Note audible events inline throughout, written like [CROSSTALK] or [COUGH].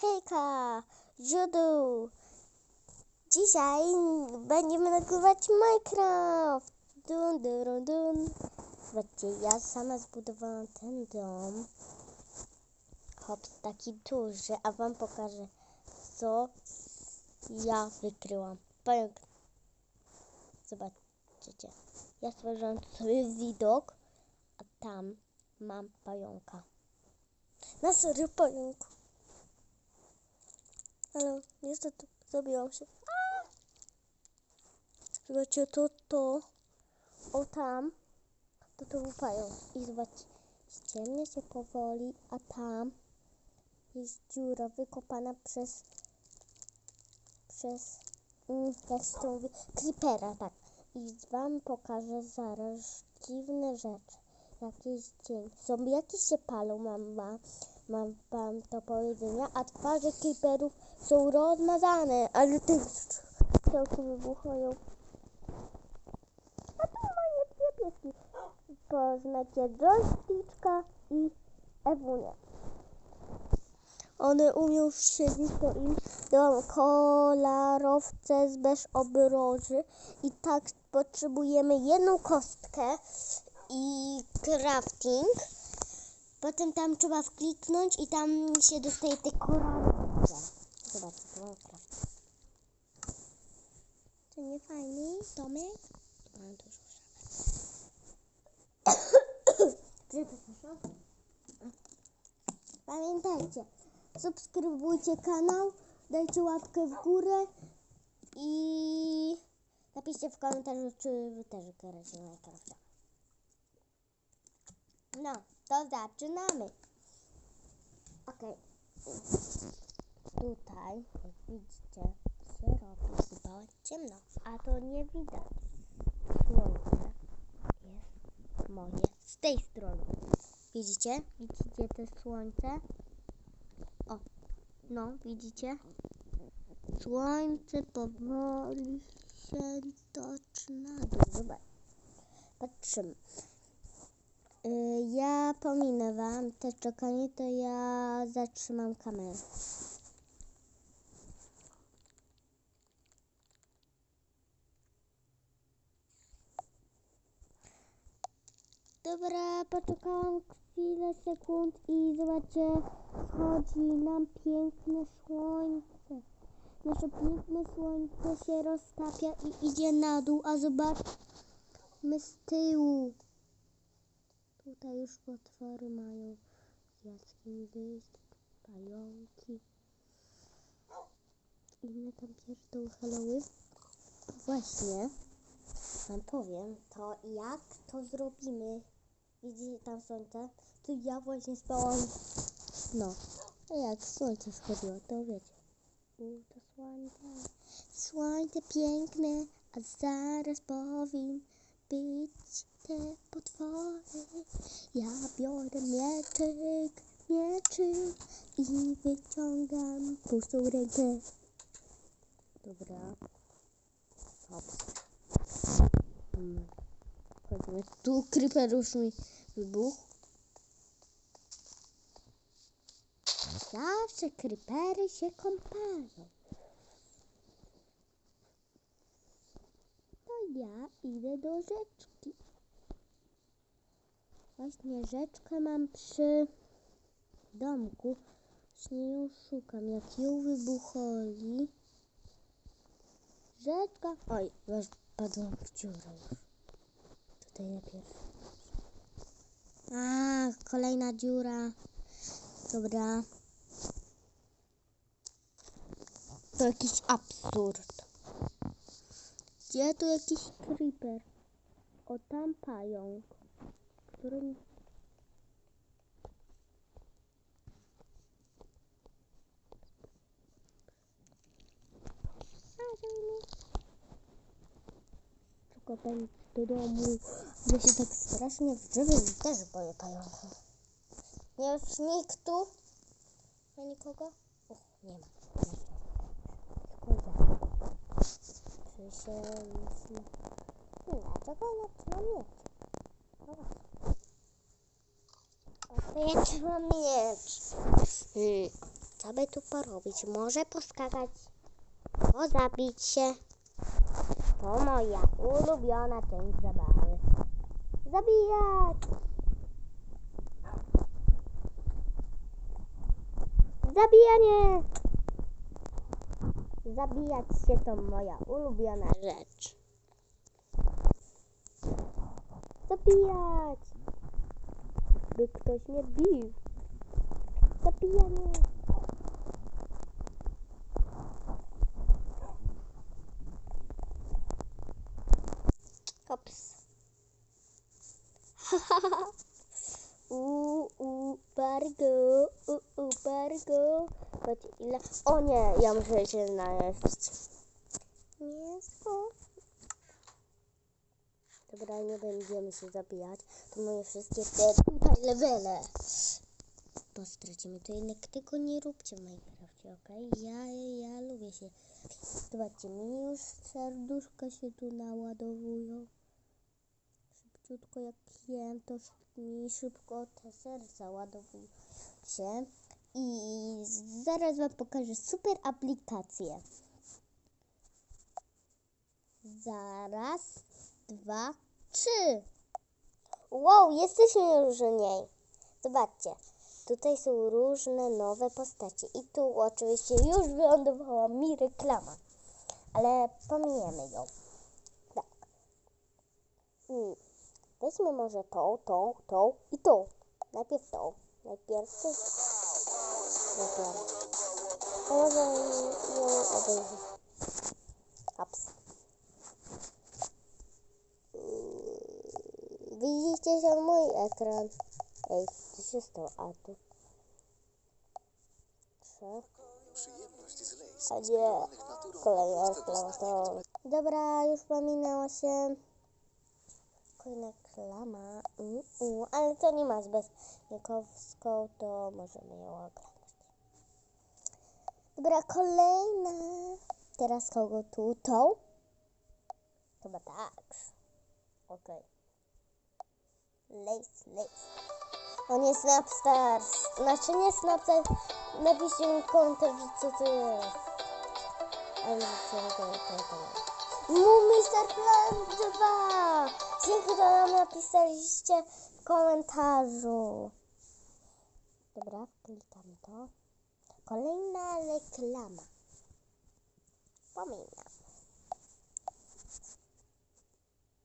Hejka, Judu! Dzisiaj będziemy nagrywać Minecraft! Dun, dun, dun. Zobaczcie, ja sama zbudowałam ten dom. Hop, taki duży, a wam pokażę, co ja wykryłam. Pająk. Zobaczycie. Ja stworzyłam sobie widok, a tam mam pająka. Na serio pająk. Ale niestety zabiłam się. Zobaczcie, to to. O tam. To to był pająk. I zobaczcie, ściemnia się powoli, a tam jest dziura wykopana przez przez mm, jak się to mówi, creepera, tak. I wam pokażę zaraz dziwne rzeczy. Jakiś dzień. Zombiaki się palą, mam, ma, mam wam do powiedzenia, a twarze creeperów są rozmazane, ale te strzałki wybuchają. A tu moje dwie pieski. Poznacie Joysticzka i Ewunię. One umią siedzieć, to im dałam kolarowce z bez obroży i tak potrzebujemy jedną kostkę i crafting. Potem tam trzeba wkliknąć i tam się dostaje te koralowce. Zobaczcie, to mam craft. To nie fajny, Tomek? Mam dużo Przepraszam. Pamiętajcie, subskrybujcie kanał, dajcie łapkę w górę i napiszcie w komentarzu, czy wy też gracie Minecrafta. No, to zaczynamy. Okej. Tutaj, jak widzicie, się robi chyba ciemno, a to nie widać. Słońce jest moje z tej strony. Widzicie? Widzicie te słońce? O, no, widzicie? Słońce powoli się toczy na dół. Zobacz. Patrzymy. Y, ja pominę wam te czekanie, to ja zatrzymam kamerę. Dobra, poczekałam chwilę, sekund i zobaczcie, wchodzi nam piękne słońce. Nasze piękne słońce się roztapia i idzie na dół, a zobaczmy z tyłu. Tutaj już potwory mają z jaskini wyjść, pająki. Inne tam pierdoły Właśnie, wam powiem, to jak to zrobimy. Widzicie tam słońce? To ja właśnie spałam. No, a jak słońce schodziło, to wiecie. U, to słońce, słońce piękne, a zaraz powiem być te potwory. Ja biorę mieczyk, mieczyk i wyciągam pustą rękę. Dobra. Mm. Chodźmy. Tu creeper już mi wybuchł. Zawsze creepery się kąpają. Ja idę do rzeczki. Właśnie rzeczkę mam przy domku. Właśnie ją szukam. Jak ją wybucholi. Rzeczka. Oj, już padłam w dziurę już. Tutaj najpierw. A, kolejna dziura. Dobra. To jakiś absurd. Gdzie tu jakiś creeper? O tam pająk, którym... Tylko pędź do domu. Ja się tak strasznie w drzewie też boję pająków. Nie już nikt tu? Ma nikogo? Uch, nie ma. Szkoda. Czy się nie... Dlaczego ja trzymam miecz? No właśnie. Ja trzymam miecz. Hmm. Co by tu porobić? Może poskakać, pozabić się. To moja ulubiona część zabawy. Zabijać! Zabijanie! Zabijać się to moja ulubiona rzecz. Zabijać! By ktoś mnie bił. Zabijanie! Hops. Uuu, [LAUGHS] bardzo, u, u, bardzo. Patrz ile. O nie, ja muszę się najeść. Mięsko. Dobra, nie będziemy się zabijać. To moje wszystkie te tutaj levele. Bo stracimy to jednak tego nie róbcie w Minecrafcie? Ja, ja lubię się. Zobaczcie, mi już serduszka się tu naładowują. Szybciutko jak jem, to mi szybko te serca ładowują się. I zaraz wam pokażę super aplikację. Zaraz, dwa, trzy. Wow, jesteśmy już u niej. Zobaczcie, tutaj są różne nowe postacie. I tu oczywiście już wylądowała mi reklama. Ale pominiemy ją. Tak. I weźmy może tą, tą, tą i tą. Najpierw tą. Najpierw tą. Najpierw. Może ją obejrzeć. Ups. Widzicie się mój ekran. Ej, co się stało? A tu. Lays, A nie. Kolejna reklama to... Dobra, już pominęła się. Kolejna reklama. Ale to nie ma z bezpiekowską, to możemy ją oglądać. Dobra, kolejna. Teraz kogo tu? Tą? Chyba tak. Okej. Lace, lace. On jest Snapstars. Znaczy nie Snapstar. Napiszcie mi w komentarzu, co to jest. Ale co to jest? Mu Mr. Plan 2! Dzięki, że nam napisaliście w komentarzu. Dobra, klikam to. Kolejna reklama. Pominam.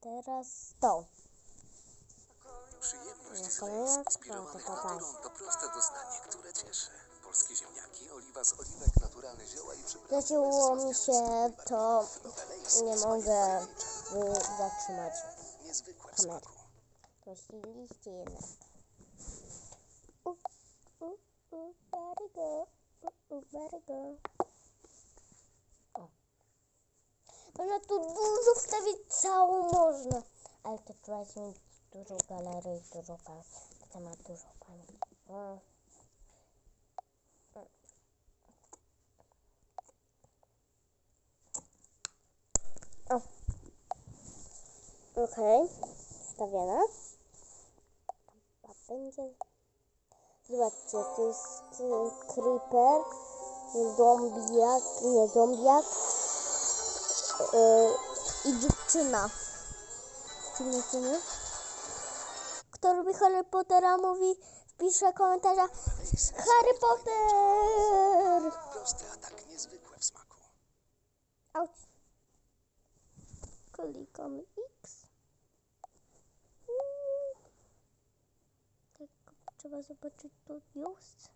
Teraz to. Przyjemność z inspirowanych pa. naturą, to proste doznanie, które cieszy. Polskie ziemniaki, oliwa z oliwek, naturalne zioła i przyprawy. Zacięło mi się, to nie mogę y, zatrzymać. Kamery. Prosiliście jednak. U, u, u, u, u, bardzo. O. Można tu dużo wstawić, całą można. Ale to trzeba mieć dużą galerię i dużo pamięci. To ma dużo pamięci. O. Okej. A będzie. Zobaczcie, to jest y, creeper, zombiak, nie zombiak y, i dziewczyna. Dziwne czyny. Kto lubi Harry Pottera mówi, wpisze komentarza Harry Potter! Proste, a tak niezwykłe w smaku. Auć. Klikamy X. Tak, trzeba zobaczyć to jest.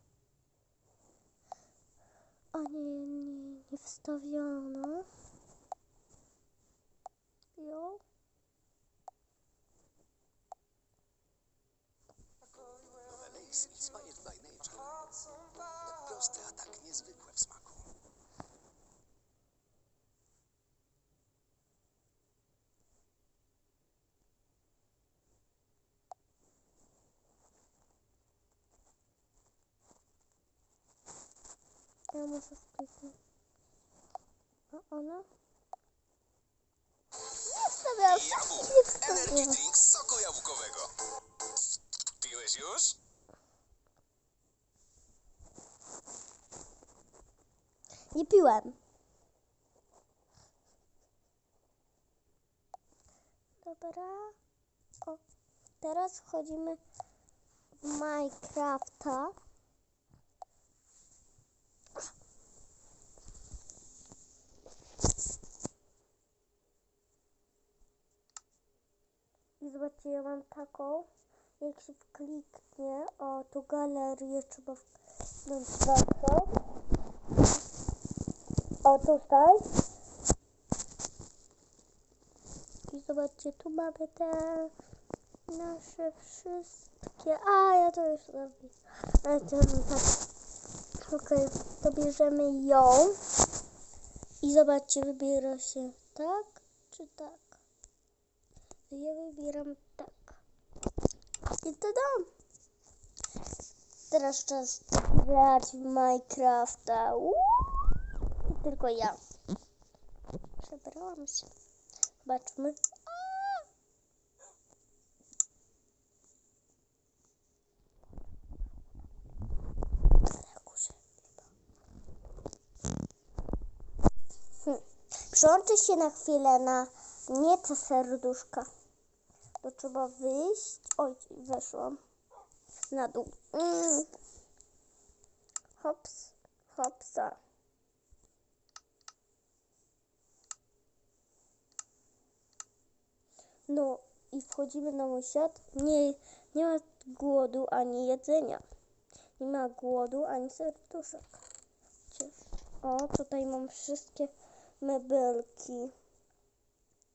A nie, nie, nie wstawiono. Jo. Lays inspired by nature. A tak niezwykłe w smaku. Ja muszę wkliknąć. A ona? Nie wstawiałam. Energy drink z soku jabłkowego. Piłeś już? Nie piłem. Dobra. O, teraz wchodzimy w Minecrafta. I zobaczcie, ja mam taką, jak się wkliknie, o, tu galerię trzeba wkliknąć. O, tutaj. I zobaczcie, tu mamy te nasze wszystkie. A, ja to już robię. Ale to tak. Okej, to bierzemy ją. I zobaczcie, wybiera się tak czy tak. Ja wybieram tak. I to dam. Teraz czas grać w Minecrafta. Uuu. Tylko ja. Przebrałam się. Zobaczmy. Hm. Przełączę się na chwilę na nie te serduszka. To trzeba wyjść. Oj, weszłam. Na dół. Mm. Hops, hopsa. No i wchodzimy na mój świat. Nie, nie ma głodu ani jedzenia. Nie ma głodu ani serduszek. O, tutaj mam wszystkie mebelki.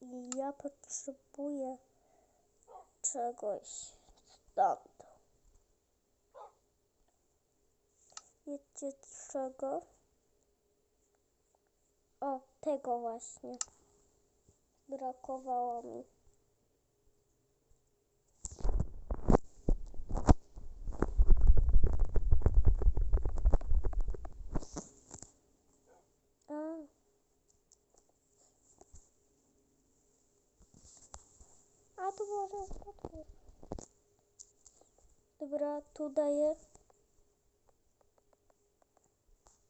I ja potrzebuję czegoś stąd. Wiecie czego? O, tego właśnie. Brakowało mi. A. A tu może potwór. Dobra, tu daję.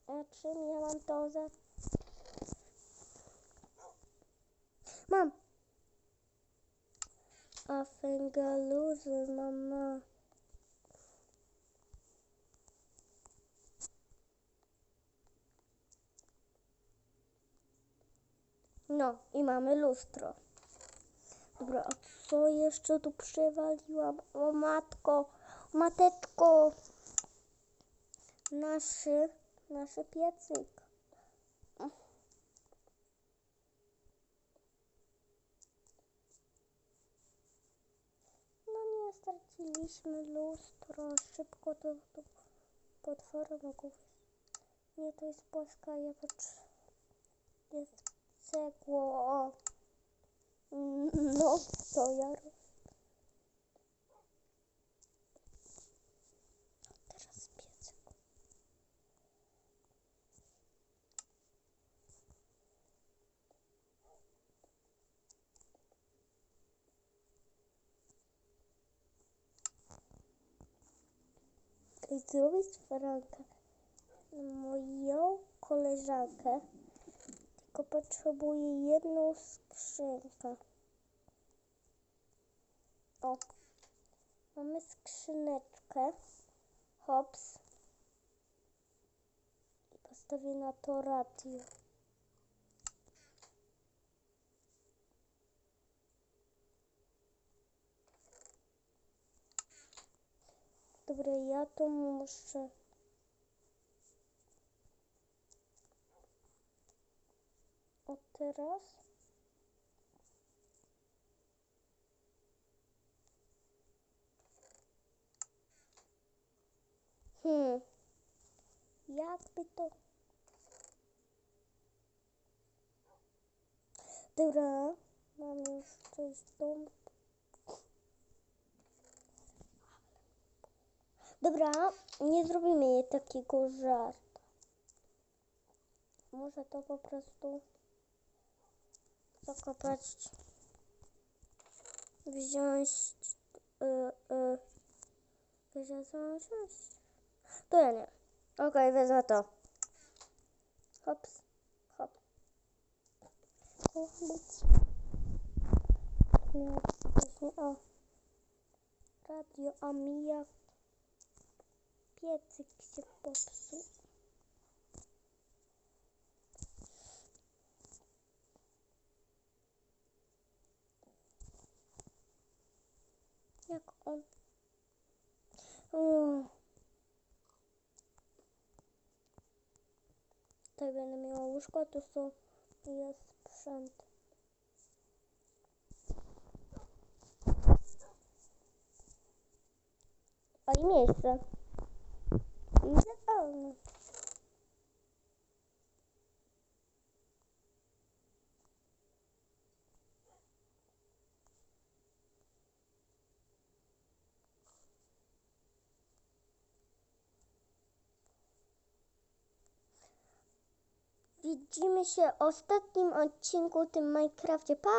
A czym ja mam to za... Mam! A fęgaluzy mama. No i mamy lustro. Dobra, a co jeszcze tu przewaliłam? O matko, mateczko. Naszy, naszy piecyk. No nie, straciliśmy lustro. Szybko to, to potwory mogą. Nie, to jest płaska, ja patrzę. Jest cegło. No, to ja robię. Teraz piecek. I zrobić frankę moją koleżankę, tylko potrzebuję jedną skrzynkę. O, mamy skrzyneczkę. Hops. I postawię na to radio. Dobra, ja to muszę. O teraz. Hmm. Jakby to. Dobra, mam już coś dom. Dobra, nie zrobimy jej takiego żartu. Może to po prostu zakopać, wziąć, yy, yy, wiecie co mam wziąć? To ja nie. Okej, wezmę to. Hops, hop. Być. Miał właśnie o radio, a mi jak piecyk się popsuł. Jak on? O. Tutaj będę miała łóżko, tu są, jest sprzęt. O i miejsce. Idealne. Widzimy się w ostatnim odcinku tym Minecrafcie. Pa!